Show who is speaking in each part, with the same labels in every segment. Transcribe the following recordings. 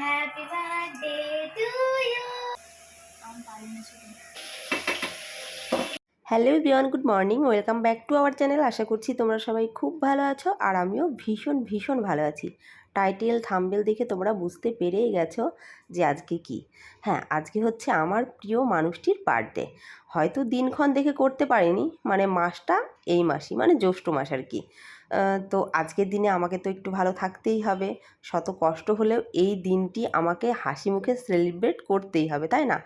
Speaker 1: Happy birthday to you.
Speaker 2: Hello বিয়ন good morning welcome back to our channel আশা করছি তোমরা সবাই খুব ভালো আছো আর আমিও ভীষণ ভীষণ ভালো আছি। টাইটেল থাম্বেল দেখে তোমরা বুঝতে পেরেই গেছো যে আজকে কি। হ্যাঁ আজকে হচ্ছে আমার প্রিয় মানুষটির বার্থডে হয়তো দিনক্ষণ দেখে করতে পারিনি মানে মাসটা এই মাসই মানে জ্যৈষ্ঠ মাস আর কি। তো আজকের দিনে আমাকে তো একটু ভালো থাকতেই হবে। শত কষ্ট হলেও এই দিনটি আমাকে হাসি মুখে সেলিব্রেট করতেই হবে, তাই না?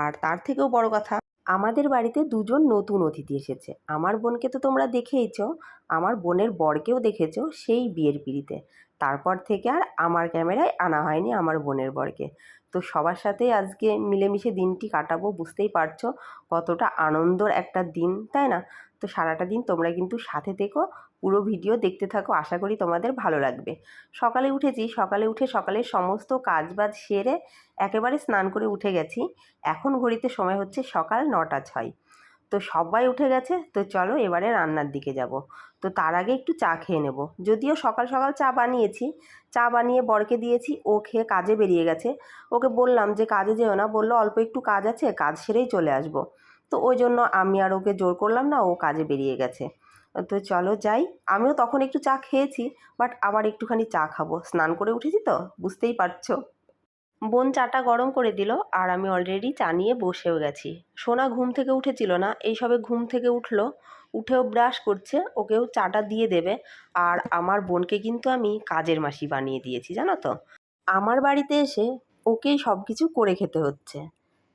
Speaker 2: আর তার থেকেও বড় কথা, আমাদের বাড়িতে দুজন নতুন অতিথি এসেছে। আমার বোনকে তো তোমরা দেখেইছ, আমার বোনের বরকেও দেখেছ সেই বিয়ের পিড়িতে। তারপর থেকে আর আমার ক্যামেরায় আনা হয়নি আমার বোনের বরকে। তো সবার সাথেই আজকে মিলেমিশে দিনটি কাটাবো, বুঝতেই পারছ কতটা আনন্দর একটা দিন, তাই না? তো সারাটা দিন তোমরা কিন্তু সাথে থেকো পুরো ভিডিও দেখতে থাকো, আশা করি তোমাদের ভালো লাগবে। সকালে উঠেছি, সকালে উঠে সকালের সমস্ত কাজবাজ সেরে একেবারে স্নান করে উঠে গেছি। এখন ঘড়িতে সময় হচ্ছে সকাল নটা ছয়। তো সবাই উঠে গেছে, তো চলো এবারে রান্নার দিকে যাব। তো তার আগে একটু চা খেয়ে নেব। যদিও সকাল সকাল চা বানিয়েছি, চা বানিয়ে বরকে দিয়েছি, ও খেয়ে কাজে বেরিয়ে গেছে। ওকে বললাম যে কাজে যেও না, বলল অল্প একটু কাজ আছে, কাজ সেরেই চলে আসব। তো ওই জন্য আমি আর ওকে জোর করলাম না, ও কাজে বেরিয়ে গেছে। তো চলো যাই। আমিও তখন একটু চা খেয়েছি বাট আবার একটুখানি চা খাব। স্নান করে উঠেছি তো, বুঝতেই পারছ। বোন চাটা গরম করে দিল, আর আমি অলরেডি চা নিয়ে বসেও গেছি। সোনা ঘুম থেকে উঠেছিল না এই সবে ঘুম থেকে উঠল, উঠেও ব্রাশ করছে, ওকেও চাটা দিয়ে দেবে, আর আমার বোনকে কিন্তু আমি কাজের মাসি বানিয়ে দিয়েছি, জানো তো। আমার বাড়িতে এসে ওকেই সব কিছু করে খেতে হচ্ছে।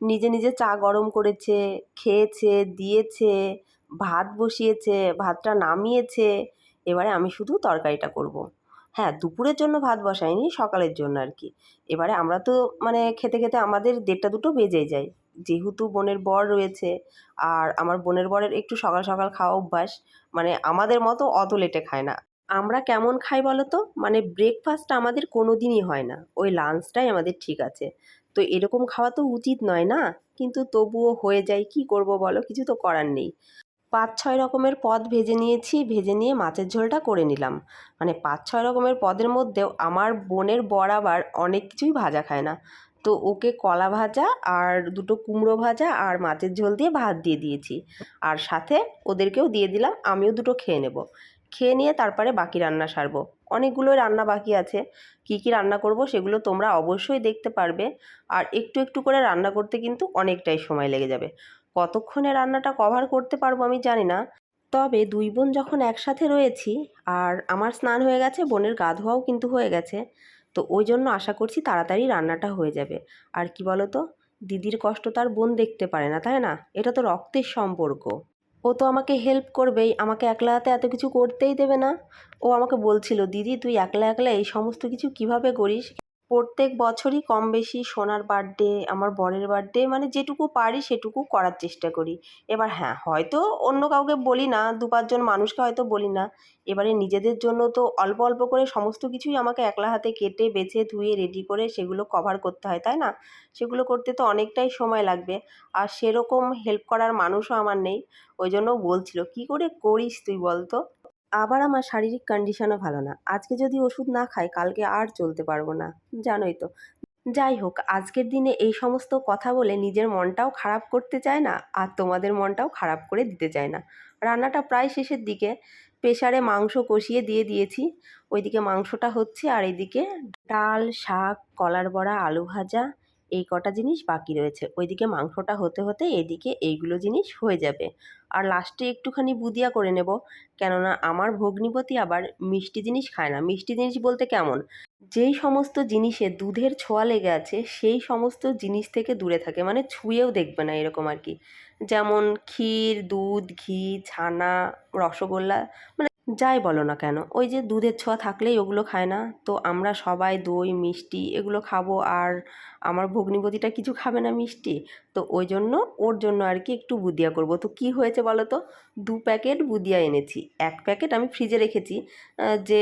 Speaker 2: নিজে নিজে চা গরম করেছে, খেয়েছে, দিয়েছে ভাত বসিয়েছে, ভাতটা নামিয়েছে, এবারে আমি শুধু তরকারিটা করব। হ্যাঁ দুপুরের জন্য ভাত বসাইনি, সকালের জন্য আর কি। এবারে আমরা তো মানে খেতে খেতে আমাদের দেড়টা দুটো বেজে যায়। যেহেতু বোনের বর রয়েছে, আর আমার বোনের বরের একটু সকাল সকাল খাওয়া অভ্যাস মানে আমাদের মতো অত লেটে খায় না। আমরা কেমন খাই বলো তো? মানে ব্রেকফাস্টটা আমাদের কোনো দিনই হয় না। ওই লাঞ্চটাই আমাদের ঠিক আছে। তো এরকম খাওয়া তো উচিত নয় না? কিন্তু তবুও হয়ে যায়, কি করব বলো? কিছু তো করার নেই। পাঁচ ছয় রকমের পদ ভেজে নিয়েছি, ভেজে নিয়ে মাছের ঝোলটা করে নিলাম। মানে পাঁচ ছয় রকমের পদের মধ্যেও আমার বোনের বর আবার অনেক কিছুই ভাজা খায় না। তো ওকে কলা ভাজা আর দুটো কুমড়ো ভাজা আর মাছের ঝোল দিয়ে ভাত দিয়ে দিয়েছি। আর সাথে ওদেরকেও দিয়ে দিলাম, আমিও দুটো খেয়ে নেব। খেয়ে নিয়ে তারপরে বাকি রান্না সারবো। অনেকগুলোই রান্না বাকি আছে। কি কি রান্না করব সেগুলো তোমরা অবশ্যই দেখতে পারবে। আর একটু একটু করে রান্না করতে কিন্তু অনেকটাই সময় লেগে যাবে। কতক্ষণে রান্নাটা কভার করতে পারব আমি জানি না। তবে দুই বোন যখন একসাথে রয়েছি আর আমার স্নান হয়ে গেছে, বোনের গা ধোয়াও কিন্তু হয়ে গেছে। তো ওই জন্য আশা করছি তাড়াতাড়ি রান্নাটা হয়ে যাবে। আর কি বলো তো দিদির কষ্ট তার বোন দেখতে পারে না, তাই না? এটা তো রক্তের সম্পর্ক। ও তো আমাকে হেল্প করবেই, আমাকে একলা হাতে এত কিছু করতেই দেবে না। ও আমাকে বলছিল, দিদি, তুই একলা একলা এই সমস্ত কিছু কীভাবে করিস? প্রত্যেক বছরই কম বেশি সোনার বার্থডে আমার বরের বার্থডে মানে যেটুকু পারি সেটুকু করার চেষ্টা করি। এবার হ্যাঁ হয়তো অন্য কাউকে বলি না, দু পাঁচজন মানুষকে হয়তো বলি না। এবারে নিজেদের জন্য তো অল্প অল্প করে সমস্ত কিছুই আমাকে একলা হাতে কেটে, বেছে, ধুয়ে রেডি করে সেগুলো কভার করতে হয়, তাই না? সেগুলো করতে তো অনেকটাই সময় লাগবে। আর সেরকম হেল্প করার মানুষও আমার নেই। ওই জন্য বলছিল, কি করে করিস তুই বলতো? আবার আমার শারীরিক কন্ডিশনও ভালো না। আজকে যদি ওষুধ না খাই, কালকে আর চলতে পারব না। জানোই তো। যাই হোক, আজকের দিনে এই সমস্ত কথা বলে নিজের মনটাও খারাপ করতে চায় না, আর তোমাদের মনটাও খারাপ করে দিতে চায় না। রান্নাটা প্রায় শেষের দিকে। প্রেশারে মাংস কষিয়ে দিয়ে দিয়েছি। ওইদিকে মাংসটা হচ্ছে আর এইদিকে ডাল, শাক, কলার বড়া, আলু ভাজা এই কটা জিনিস বাকি রয়েছে। ওইদিকে মাংসটা হতে হতে এদিকে এইগুলো জিনিস হয়ে যাবে। আর লাস্টে একটুখানি বুদিয়া করে নেব। কেননা আমার ভগ্নিপতি আবার মিষ্টি জিনিস খায় না। মিষ্টি জিনিস বলতে কেমন? যেই সমস্ত জিনিসে দুধের ছোঁয়া লেগে আছে, সেই সমস্ত জিনিস থেকে দূরে থাকে। মানে ছুঁয়েও দেখবে না এরকম আর কি। যেমন ক্ষীর, দুধ, ঘি, ছানা, রসগোল্লা মানে যাই বলো না কেন, ওই যে দুধের ছোঁয়া থাকলেই ওগুলো খায় না। তো আমরা সবাই দই, মিষ্টি এগুলো খাব আর আমার ভগ্নিপতিটা কিছু খাবে না মিষ্টি। তো ওই জন্য ওর জন্য আর কি একটু বুদিয়া করব। তো কি হয়েছে বলো তো? দু প্যাকেট বুদিয়া এনেছি। এক প্যাকেট আমি ফ্রিজে রেখেছি। যে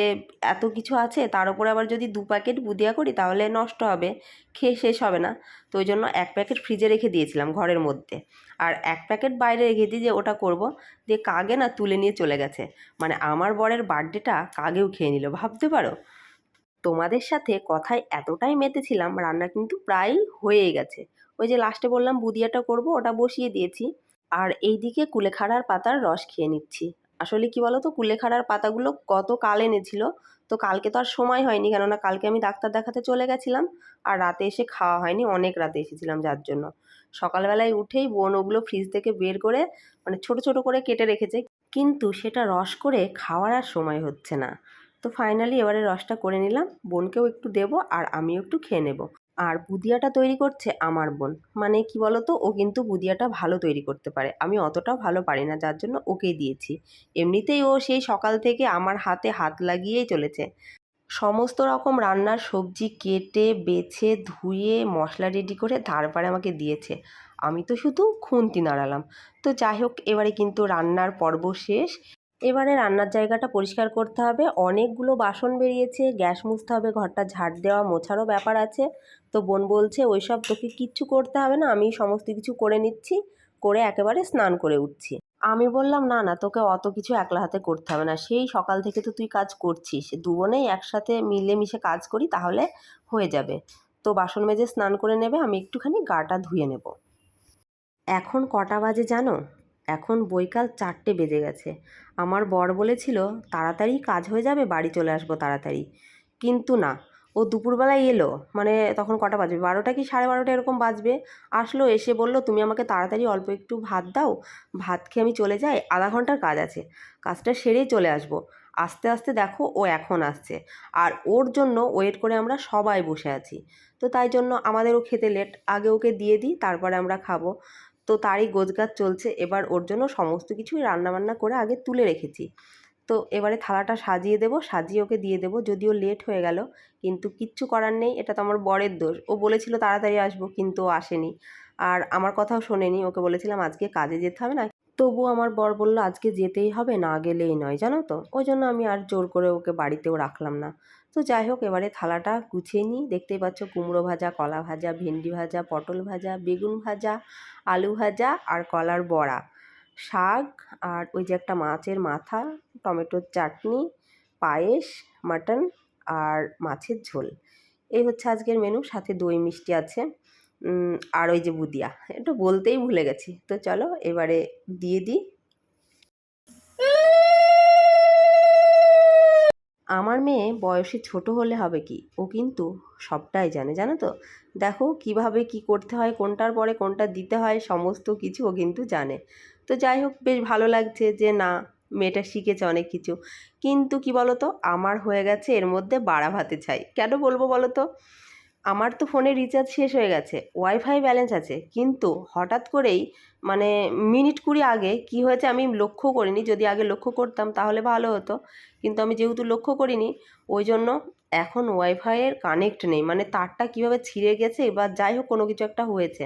Speaker 2: এত কিছু আছে তার উপরে আবার যদি দু প্যাকেট বুদিয়া করি তাহলে নষ্ট হবে, খেয়ে শেষ হবে না। তো ওই জন্য এক প্যাকেট ফ্রিজে রেখে দিয়েছিলাম ঘরের মধ্যে। আর এক প্যাকেট বাইরে রেখে দিই যে ওটা করব। দিয়ে কাগে না তুলে নিয়ে চলে গেছে। মানে আমার বরের বার্থডেটা কাগেও খেয়ে নিল, ভাবতে পারো? তোমাদের সাথে কথায় এতটাই মেতেছিলাম, রান্না কিন্তু প্রায় হয়ে গেছে। ওই যে লাস্টে বললাম বুদিয়াটা করব, ওটা বসিয়ে দিয়েছি। আর এইদিকে কুলেখাড়ার পাতার রস খেয়ে নিচ্ছি। আসলে কি বলো তো কুলেখাড়ার পাতাগুলো গত কাল এনেছিল তো কালকে তো আর সময় হয়নি, কেননা কালকে আমি ডাক্তার দেখাতে চলে গেছিলাম আর রাতে এসে খাওয়া হয়নি, অনেক রাতে এসেছিলাম যার জন্য। সকালবেলায় উঠেই বোন ওগুলো ফ্রিজ থেকে বের করে মানে ছোট ছোট করে কেটে রেখেছে, কিন্তু সেটা রস করে খাওয়ার আর সময় হচ্ছে না। তো ফাইনালি এবারে রসটা করে নিলাম, বোনকেও একটু দেবো আর আমিও একটু খেয়ে নেব। আর বুদিয়াটা তৈরি করছে আমার বোন। মানে কি বলতো? ও কিন্তু বুদিয়াটা ভালো তৈরি করতে পারে। আমি অতটাও ভালো পারি না, যার জন্য ওকেই দিয়েছি। এমনিতেই ও সেই সকাল থেকে আমার হাতে হাত লাগিয়েই চলেছে। সমস্ত রকম রান্নার সবজি কেটে, বেছে, ধুয়ে, মশলা রেডি করে তারপরে আমাকে দিয়েছে। আমি তো শুধু খুন্তি নাড়ালাম। তো যাই হোক, এবারে কিন্তু রান্নার পর্ব শেষ। এবারে রান্নার জায়গাটা পরিষ্কার করতে হবে। অনেকগুলো বাসন বেরিয়েছে, গ্যাস মুছতে হবে, ঘরটা ঝাড় দেওয়া, মোছারও ব্যাপার আছে। তো বোন বলছে, ওইসব তোকে কিচ্ছু করতে হবে না, আমি সমস্ত কিছু করে নিচ্ছি, করে একেবারে স্নান করে উঠছি। আমি বললাম, না না, তোকে অত কিছু একলা হাতে করতে হবে না, সেই সকাল থেকে তো তুই কাজ করছিস। দুবোনেই একসাথে মিলেমিশে কাজ করি, তাহলে হয়ে যাবে। তো বাসন মেজে স্নান করে নেবে, আমি একটুখানি গাটা ধুয়ে নেব। এখন কটা বাজে জানো? এখন বৈকাল চারটে বেজে গেছে। আমার বর বলেছিল, তাড়াতাড়ি কাজ হয়ে যাবে, বাড়ি চলে আসব তাড়াতাড়ি। কিন্তু না, ও দুপুরবেলায় এলো মানে তখন কটা বাজবে? বারোটা কি সাড়ে বারোটা এরকম বাজবে? আসলো, এসে বলল, তুমি আমাকে তাড়াতাড়ি অল্প একটু ভাত দাও, ভাত খেয়ে আমি চলে যাই, আধা ঘণ্টার কাজ আছে, কাজটা সেরেই চলে আসব। আস্তে আস্তে দেখো, ও এখন আসছে, আর ওর জন্য ওয়েট করে আমরা সবাই বসে আছি। তো তাই জন্য আমাদেরও খেতে লেট, আগে ওকে দিয়ে দিই, তারপরে আমরা খাব। তো তারই গোছগাছ চলছে। এবার ওর জন্য সমস্ত কিছুই রান্নাবান্না করে আগে তুলে রেখেছি। তো এবারে থালাটা সাজিয়ে দেবো, সাজিয়ে ওকে দিয়ে দেবো। যদিও লেট হয়ে গেল, কিন্তু কিচ্ছু করার নেই। এটা তো আমার বরের দোষ। ও বলেছিল তাড়াতাড়ি আসব, কিন্তু ও আসেনি। আর আমার কথাও শোনেনি। ওকে বলেছিলাম আজকে কাজে যেতে হবে না। তবু আমার বর বলল, আজকে যেতেই হবে, না গেলেই নয়। জানো তো? ওই জন্য আমি আর জোর করে ওকে বাড়িতেও রাখলাম না। তো যাই হোক, এবারে থালাটা গুছিয়ে নিই। দেখতেই পাচ্ছ কুমড়ো ভাজা, কলা ভাজা, ভেন্ডি ভাজা, পটল ভাজা, বেগুন ভাজা, আলু ভাজা আর কলার বড়া। শাক আর ওই যে একটা মাছের মাথা, টমেটোর চাটনি, পায়েস, মাটন আর মাছের ঝোল। এই হচ্ছে আজকের মেনু সাথে দই মিষ্টি আছে আর ওই যে বুদিয়া। একটু বলতেই ভুলে গেছি। তো চলো, এবারে দিয়ে দিই। আমার মেয়ে বয়সে ছোট হলে হবে কি? ও কিন্তু সবটাই জানে, জানো তো? দেখো কীভাবে কি করতে হয়, কোনটার পরে কোনটা দিতে হয়, সমস্ত কিছু ও কিন্তু জানে। তো যাই হোক, বেশ ভালো লাগছে যে না, মেয়েটা শিখেছে অনেক কিছু। কিন্তু কি বলো তো আমার হয়ে গেছে এর মধ্যে বাড়া ভাতে চাই কেন বলব বলো তো আমার তো ফোনে রিচার্জ শেষ হয়ে গেছে ওয়াইফাই ব্যালেন্স আছে, কিন্তু হঠাৎ করেই মানে মিনিট কুড়ি আগে কি হয়েছে আমি লক্ষ্য করিনি, যদি আগে লক্ষ্য করতাম তাহলে ভালো হতো, কিন্তু আমি যেহেতু লক্ষ্য করিনি, ওই জন্য এখন ওয়াইফাইয়ের কানেক্ট নেই মানে তারটা কীভাবে ছিঁড়ে গেছে বা যাই হোক কোনো কিছু একটা হয়েছে।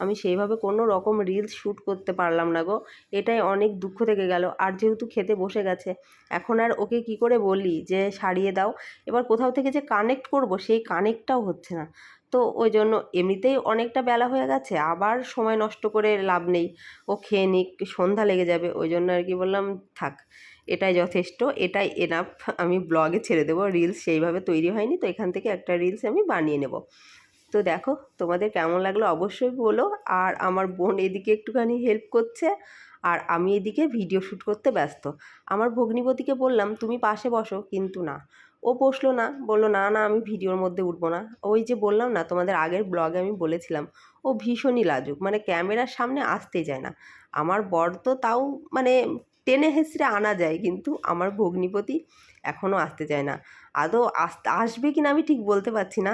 Speaker 2: আমি সেইভাবে কোনো রকম রিলস শ্যুট করতে পারলাম না গো। এটাই অনেক দুঃখ থেকে গেল। আর যেহেতু খেতে বসে গেছে, এখন আর ওকে কি করে বলি যে সারিয়ে দাও। এবার কোথাও থেকে যে কানেক্ট করব, সেই কানেক্টটাও হচ্ছে না। তো ওই জন্য এমনিতেই অনেকটা বেলা হয়ে গেছে, আবার সময় নষ্ট করে লাভ নেই। ও খেয়ে নিক, সন্ধ্যা লেগে যাবে, ওই জন্য আর কি বললাম, থাক, এটাই যথেষ্ট, এটাই এনাফ আমি ব্লগে ছেড়ে দেবো রিলস সেইভাবে তৈরি হয়নি, তো এখান থেকে একটা রিলস আমি বানিয়ে নেব। তো দেখো, তোমাদের কেমন লাগল অবশ্যই বলো। আর আমার বোন এদিকে একটুখানি হেল্প করছে, আর আমি এদিকে ভিডিও শ্যুট করতে ব্যস্ত। আমার ভগ্নিপতিকে বললাম, তুমি পাশে বসো। কিন্তু না। ও বসল না, বলল, না না, আমি ভিডিওর মধ্যে উঠবো না। ওই যে বললাম না, তোমাদের আগের ব্লগে আমি বলেছিলাম, ও ভীষণই লাজুক। মানে ক্যামেরার সামনে আসতে যায় না। আমার বর তো তাও মানে টেনে হেসড়ে আনা যায়, কিন্তু আমার ভগ্নিপতি এখনও আসতে চায় না। আদৌ আসতে, আসবে কি না আমি ঠিক বলতে পারছি না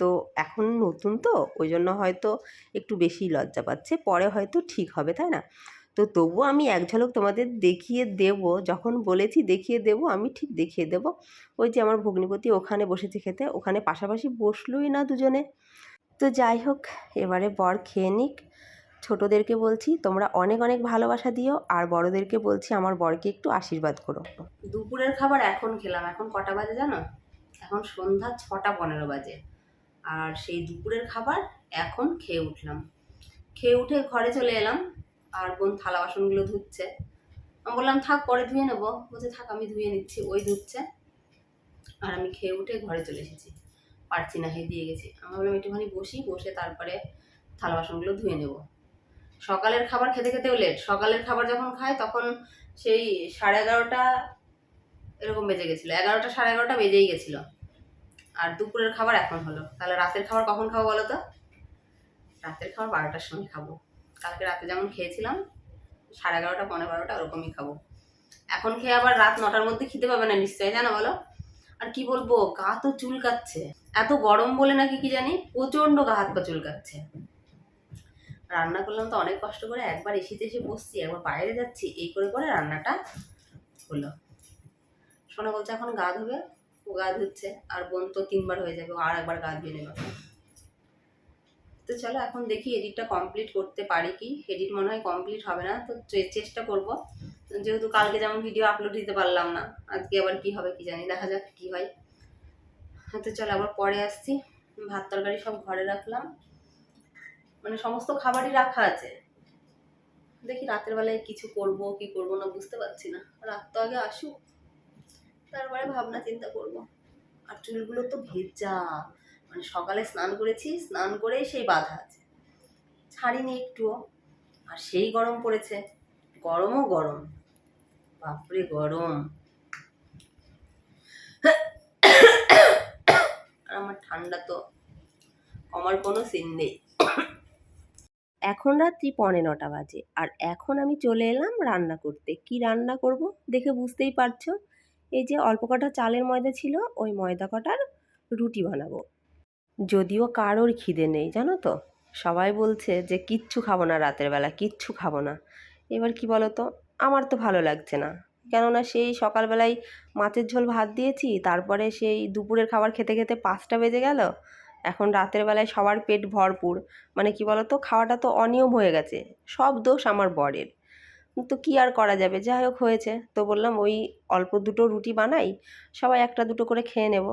Speaker 2: তো এখন নতুন তো ওই জন্য হয়তো একটু বেশি লজ্জা পাচ্ছে, পরে হয়তো ঠিক হবে, তাই না? তো তবুও আমি এক ঝলক তোমাদের দেখিয়ে দেব, যখন বলেছি দেখিয়ে দেব, আমি ঠিক দেখিয়ে দেব। ওই যে আমার ভগ্নিপতি ওখানে বসেছে খেতে, ওখানে পাশাপাশি বসলোই না দুজনে। তো যাই হোক, এবারে বর খেয়ে নিক। ছোটোদেরকে বলছি, তোমরা অনেক অনেক ভালোবাসা দিও, আর বড়দেরকে বলছি, আমার বরকে একটু আশীর্বাদ করো। দুপুরের খাবার এখন খেলাম। এখন কটা বাজে জানো? এখন সন্ধ্যা ছটা পনেরো বাজে। আর সেই দুপুরের খাবার এখন খেয়ে উঠলাম। খেয়ে উঠে ঘরে চলে এলাম, আর বোন থালা বাসনগুলো ধুচ্ছে। আমি বললাম, থাক, পরে ধুয়ে নেব। বলছে, থাক, আমি ধুয়ে নিচ্ছি। ওই ধুচ্ছে। আর আমি খেয়ে উঠে ঘরে চলে এসেছি। পারছি না হে দিয়ে গেছি। আমি বললাম, একটুখানি বসি, বসে তারপরে থালা বাসনগুলো ধুয়ে নেব। সকালের খাবার খেতে খেতেও লেট সকালের খাবার যখন খায়, তখন সেই সাড়ে এগারোটা এরকম বেজে গেছিল। এগারোটা সাড়ে এগারোটা বেজেই গেছিল। আর দুপুরের খাবার এখন হলো। তাহলে রাতের খাবার কখন খাব বলো তো? রাতের খাবার বারোটার সময় খাব। কালকে রাতে যেমন খেয়েছিলাম, সাড়ে এগারোটা পনেরো বারোটা ওরকমই খাব। এখন খেয়ে আবার রাত নটার মধ্যে খেতে পাবে না নিশ্চয়ই, জানো বলো? আর কি বলব, গা তো চুলকাচ্ছে। এত গরম বলে নাকি কি জানি, প্রচণ্ড গা হাত পা চুলকাচ্ছে। রান্না করলাম তো অনেক কষ্ট করে একবার এসিতে এসে বসছি একবার বাইরে যাচ্ছি এই করে করে রান্নাটা হলো। সোনা বলছে এখন গা ধুবে? ও গা ধুচ্ছে আর বোন তো তিনবার হয়ে যাবে আর একবার গা ধুয়ে নেবে। তো চলো এখন দেখি এডিটটা কমপ্লিট করতে পারি কি? এডিট মনে হয় কমপ্লিট হবে না তো চেষ্টা করব। যেহেতু কালকে যেমন ভিডিও আপলোড দিতে পারলাম না আজকে আবার কি হবে কি জানি দেখা যাক কি হ্যাঁ, তো চলো আবার পরে আসছি ভাত তরকারি সব ঘরে রাখলাম। মানে সমস্ত খাবারই রাখা আছে। দেখি রাতের বেলায় কিছু করব, কি করব না বুঝতে পারছি না। রাত তো আগে আসুক। তারপরে ভাবনা চিন্তা করব। আর চুলগুলো তো ভেজা। মানে সকালে স্নান করেছি, স্নান করেই সেই বাধা আছে। ছাড়িনি একটুও। আর সেই গরম পড়েছে। গরমও গরম। বাপরে গরম। আর আমার ঠান্ডা তো। আমার কোনো সিন নেই। এখন রাত্রি পনে নটা বাজে। আর এখন আমি চলে এলাম রান্না করতে। কি রান্না করব দেখে বুঝতেই পারছ? এই যে অল্প কটা চালের ময়দা ছিল, ওই ময়দা কটার রুটি বানাবো। যদিও কারোর খিদে নেই, জানো তো? সবাই বলছে যে, কিচ্ছু খাব না রাতের বেলা, কিচ্ছু খাব না। এবার কি বলো তো আমার তো ভালো লাগছে না। কেননা সেই সকালবেলায় মাছের ঝোল ভাত দিয়েছি, তারপরে সেই দুপুরের খাবার খেতে খেতে পাঁচটা বেজে গেল। এখন রাতের বেলায় সবার পেট ভরপুর। মানে কি বলো তো খাওয়াটা তো অনিয়ম হয়ে গেছে। সব দোষ আমার বরের। তো কি আর করা যাবে? যাই হোক হয়েছে। তো বললাম, ওই অল্প দুটো রুটি বানাই, সবাই একটা দুটো করে খেয়ে নেব।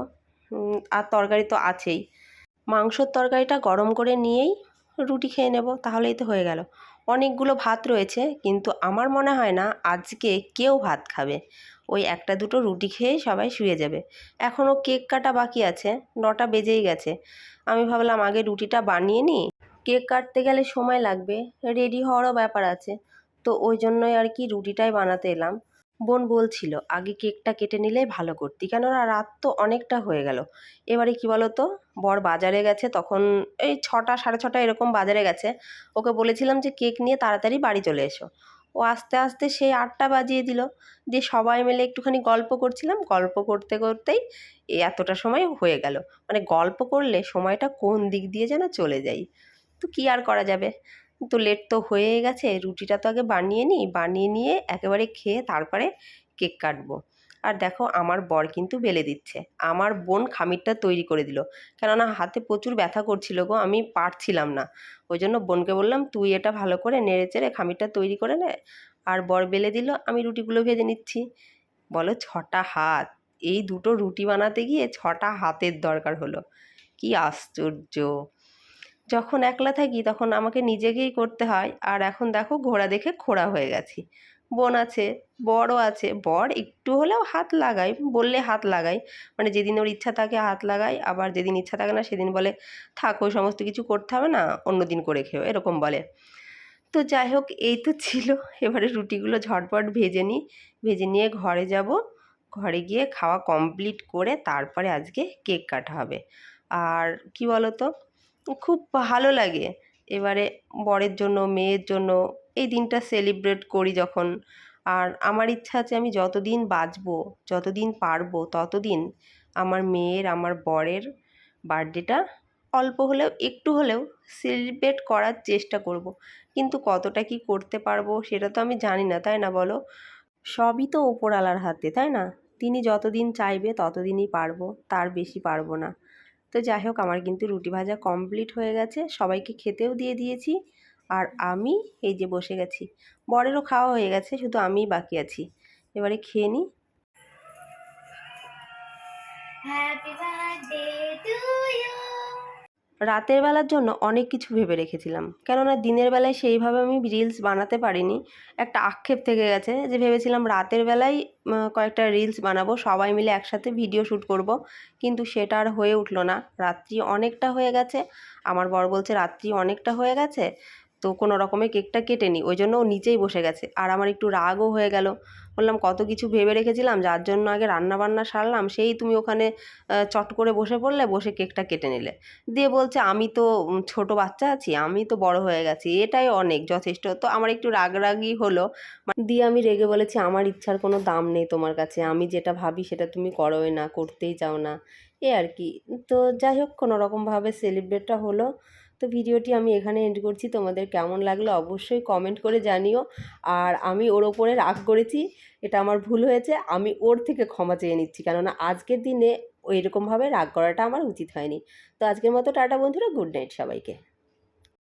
Speaker 2: আর তরকারি তো আছেই। মাংসর তরকারিটা গরম করে নিয়েই রুটি খেয়ে নেব, তাহলেই তো হয়ে গেল। অনেকগুলো ভাত রয়েছে, কিন্তু আমার মনে হয় না আজকে কেউ ভাত খাবে। ওই একটা দুটো রুটি খেয়ে সবাই শুয়ে যাবে। এখনও কেক কাটা বাকি আছে, নটা বেজেই গেছে। আমি ভাবলাম আগে রুটিটা বানিয়ে নিই। কেক কাটতে গেলে সময় লাগবে, রেডি হওয়ারও ব্যাপার আছে। তো ওই জন্যই আর কি রুটিটাই বানাতে এলাম। বোন বলছিল, আগে কেকটা কেটে নিলেই ভালো করতি, কেননা রাত তো অনেকটা হয়ে গেল। এবারে কি বলো তো বর বাজারে গেছে, তখন এই ছটা, সাড়ে ছটা এরকম বাজারে গেছে। ওকে বলেছিলাম যে, কেক নিয়ে তাড়াতাড়ি বাড়ি চলে এসো। ও আস্তে আস্তে সেই আটটা বাজিয়ে দিল। দিয়ে সবাই মিলে একটুখানি গল্প করছিলাম। গল্প করতে করতেই এতটা সময় হয়ে গেল। মানে গল্প করলে সময়টা কোন দিক দিয়ে যেন চলে যাই। তো কি আর করা যাবে? তো লেট তো হয়ে গেছে। রুটিটা তো আগে বানিয়ে নিই। বানিয়ে নিয়ে একেবারে খেয়ে তারপরে কেক কাটবো। আর দেখো আমার বর কিন্তু বেলে দিচ্ছে। আমার বোন খামিরটা তৈরি করে দিল। কেননা হাতে প্রচুর ব্যথা করছিল গো, আমি পারছিলাম না। ওই জন্য বোনকে বললাম, তুই এটা ভালো করে নেড়ে চেড়ে খামিরটা তৈরি করে নে। আর বর বেলে দিল, আমি রুটিগুলো ভেজে নিচ্ছি। বলো, ছটা হাত। এই দুটো রুটি বানাতে গিয়ে ছটা হাতের দরকার হলো। কি আশ্চর্য! যখন একলা থাকি তখন আমাকে নিজেকেই করতে হয়। আর এখন দেখো, ঘোড়া দেখে খোড়া হয়ে গেছি। বোন আছে বড়ও আছে। বর একটু হলেও হাত লাগায়, বললে হাত লাগায়। মানে যেদিন ওর ইচ্ছা থাকে হাত লাগায়, আবার যেদিন ইচ্ছা থাকে না সেদিন বলে, থাক, ওই সমস্ত কিছু করতে হবে না, অন্য দিন করে খেও এরকম বলে। তো যাই হোক, এই তো ছিল। এবারে রুটিগুলো ঝটপট ভেজে নিই। ভেজে নিয়ে ঘরে যাব। ঘরে গিয়ে খাওয়া কমপ্লিট করে তারপরে আজকে কেক কাটা হবে। আর কি বলো তো খুব ভালো লাগে। এবারে বরের জন্য, মেয়ের জন্য এই দিনটা সেলিব্রেট করি যখন। আর আমার ইচ্ছা আছে আমি যতদিন বাঁচবো, যতদিন পারব, ততদিন আমার মেয়ের, আমার বরের বার্থডেটা অল্প হলেও, একটু হলেও সেলিব্রেট করার চেষ্টা করব। কিন্তু কতটা কি করতে পারব সেটা তো আমি জানি না, তাই না বলো? সবই তো ওপরওয়ালার হাতে, তাই না? তিনি যতদিন চাইবে ততদিনই পারব, তার বেশি পারব না। তো যাই হোক, আমার কিন্তু রুটি ভাজা কমপ্লিট হয়ে গেছে। সবাইকে খেতেও দিয়ে দিয়েছি। আর আমি এই যে বসে গেছি। বরেরও খাওয়া হয়ে গেছে শুধু আমিই বাকি আছি। এবারে খেয়ে নিই রাতের বেলার জন্য অনেক কিছু ভেবে রেখেছিলাম। কেননা দিনের বেলায় সেইভাবে আমি রিলস বানাতে পারিনি। একটা আক্ষেপ থেকে গেছে যে ভেবেছিলাম রাতের বেলায় কয়েকটা রিলস বানাবো সবাই মিলে একসাথে ভিডিও শ্যুট করব। কিন্তু সেটা আর হয়ে উঠল না। রাত্রি অনেকটা হয়ে গেছে। আমার বর বলছে রাত্রি অনেকটা হয়ে গেছে? তো কোনো রকমে কেকটা কেটে নি ওই জন্য ও নিচেই বসে গেছে। আর আমার একটু রাগও হয়ে গেল। বললাম, কত কিছু ভেবে রেখেছিলাম, যার জন্য আগে রান্না বান্না সারলাম, সেই তুমি ওখানে চট করে বসে পড়লে, বসে কেকটা কেটে নিলে। দিয়ে বলছে, আমি তো ছোট বাচ্চা আছি, আমি তো বড় হয়ে গেছি, এটাই অনেক যথেষ্ট। তো আমার একটু রাগ রাগরাগই হলো। দিয়ে আমি রেগে বলেছি, আমার ইচ্ছার কোনো দাম নেই তোমার কাছে, আমি যেটা ভাবি সেটা তুমি করোই না, করতেই চাও না। এ আর কি। তো যাই হোক, কোনো রকমভাবে সেলিব্রেটটা হলো। তো ভিডিওটি আমি এখানে এন্ড করছি। তোমাদের কেমন লাগল অবশ্যই কমেন্ট করে জানিও। আর আমি ওর ওপরে রাগ করেছি, এটা আমার ভুল হয়েছে, আমি ওর থেকে ক্ষমা চেয়ে নিচ্ছি, কেননা আজকের দিনে ওই রকমভাবে রাগ করাটা আমার উচিত হয়নি। তো আজকের মতো টাটা বন্ধুরা গুড নাইট সবাইকে।